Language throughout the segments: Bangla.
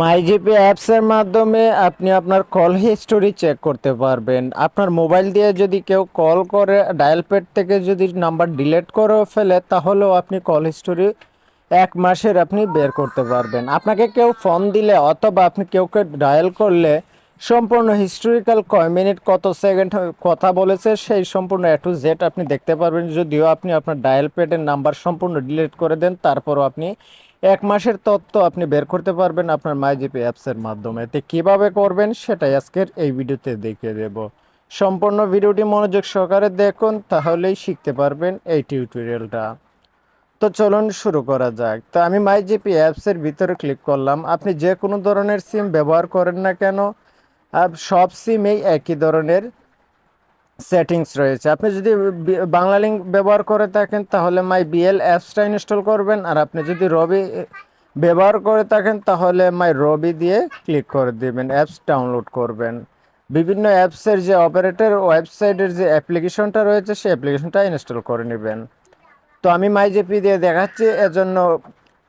মাইজিপি অ্যাপসের মাধ্যমে আপনি আপনার কল হিস্টোরি চেক করতে পারবেন। আপনার মোবাইল দিয়ে যদি কেউ কল করে ডায়াল প্যাড থেকে যদি নাম্বার ডিলেট করে ফেলে, তাহলেও আপনি কল হিস্টোরি এক মাসের আপনি বের করতে পারবেন। আপনাকে কেউ ফোন দিলে অথবা আপনি কেউকে ডায়াল করলে সম্পূর্ণ হিস্টোরিক্যাল কয় মিনিট কত সেকেন্ড কথা বলেছে, সেই সম্পূর্ণ এ টু জেড আপনি দেখতে পারবেন। যদিও আপনি আপনার ডায়াল প্যাডের নাম্বার সম্পূর্ণ ডিলিট করে দেন, তারপরও আপনি এক মাসের তথ্য আপনি বের করতে পারবেন আপনার মাইজিপি অ্যাপসের মাধ্যমে। তো কীভাবে করবেন সেটাই আজকের এই ভিডিওতে দেখিয়ে দেব। সম্পূর্ণ ভিডিওটি মনোযোগ সহকারে দেখুন, তাহলেই শিখতে পারবেন এই টিউটোরিয়ালটা তো চলুন শুরু করা যাক। তো আমি মাইজিপি অ্যাপসের ভিতরে ক্লিক করলাম। আপনি যে কোনো ধরনের সিম ব্যবহার করেন না কেন সব সিমেই একই ধরনের সেটিংস রয়েছে। আপনি যদি বাংলা লিঙ্ক ব্যবহার করে থাকেন, তাহলে মাই বিএল অ্যাপসটা ইনস্টল করবেন। আর আপনি যদি রবি ব্যবহার করে থাকেন, তাহলে মাই রবি দিয়ে ক্লিক করে দিবেন অ্যাপস ডাউনলোড করবেন। বিভিন্ন অ্যাপসের যে অপারেটর ওয়েবসাইটের যে অ্যাপ্লিকেশনটা রয়েছে, সেই অ্যাপ্লিকেশনটা ইনস্টল করে নেবেন। তো আমি মাইজিপি দিয়ে দেখাচ্ছি, এজন্য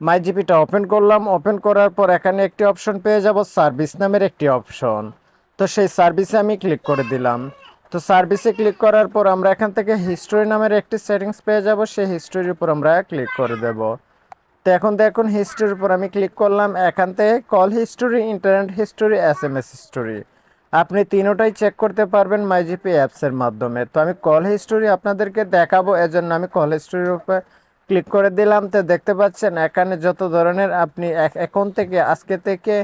মাইজিপিটা ওপেন করলাম। ওপেন করার পর এখানে একটি অপশন পেয়ে যাব সার্ভিস নামের একটি অপশন তো সেই সার্ভিসে আমি ক্লিক করে দিলাম। তো সার্ভিসে ক্লিক করার পর আমরা এখান থেকে হিস্টোরি নামের একটি সেটিংস পেয়ে যাব, সেই হিস্টোরির উপর আমরা ক্লিক করে দেব। তো এখন দেখুন হিস্টোরির উপর আমি ক্লিক করলাম, এখান থেকে call history, internet history S M S history. আপনি তিনোটাই চেক করতে পারবেন মাইজিপি অ্যাপসের মাধ্যমে। তো আমি কল হিস্টোরি আপনাদেরকে দেখাবো, এজন্য আমি কল হিস্টোরির উপর ক্লিক করে দিলাম। তো দেখতে পাচ্ছেন, এখানে যত ধরনের আপনি এখন থেকে, আজকে থেকে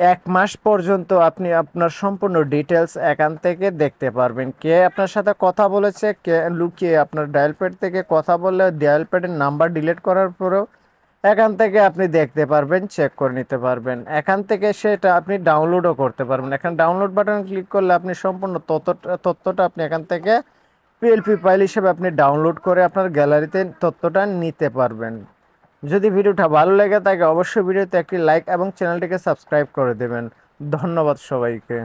এক মাস পর্যন্ত আপনি আপনার সম্পূর্ণ ডিটেলস এখান থেকে দেখতে পারবেন। কে আপনার সাথে কথা বলেছে, কে লুকিয়ে আপনার ডায়াল প্যাড থেকে কথা বললে ডায়াল প্যাডের নাম্বার ডিলিট করার পরেও এখান থেকে আপনি দেখতে পারবেন চেক করে নিতে পারবেন। এখান থেকে সেটা আপনি ডাউনলোডও করতে পারবেন। এখানে ডাউনলোড বাটন ক্লিক করলে আপনি সম্পূর্ণ তথ্যটা তথ্যটা আপনি এখান থেকে পিএলপি ফাইল হিসেবে আপনি ডাউনলোড করে আপনার গ্যালারিতে তথ্যটা নিতে পারবেন। যদি ভিডিওটা ভালো লাগে তাকে অবশ্যই ভিডিওতে একটি লাইক এবং চ্যানেলটিকে সাবস্ক্রাইব করে দেবেন। ধন্যবাদ সবাইকে।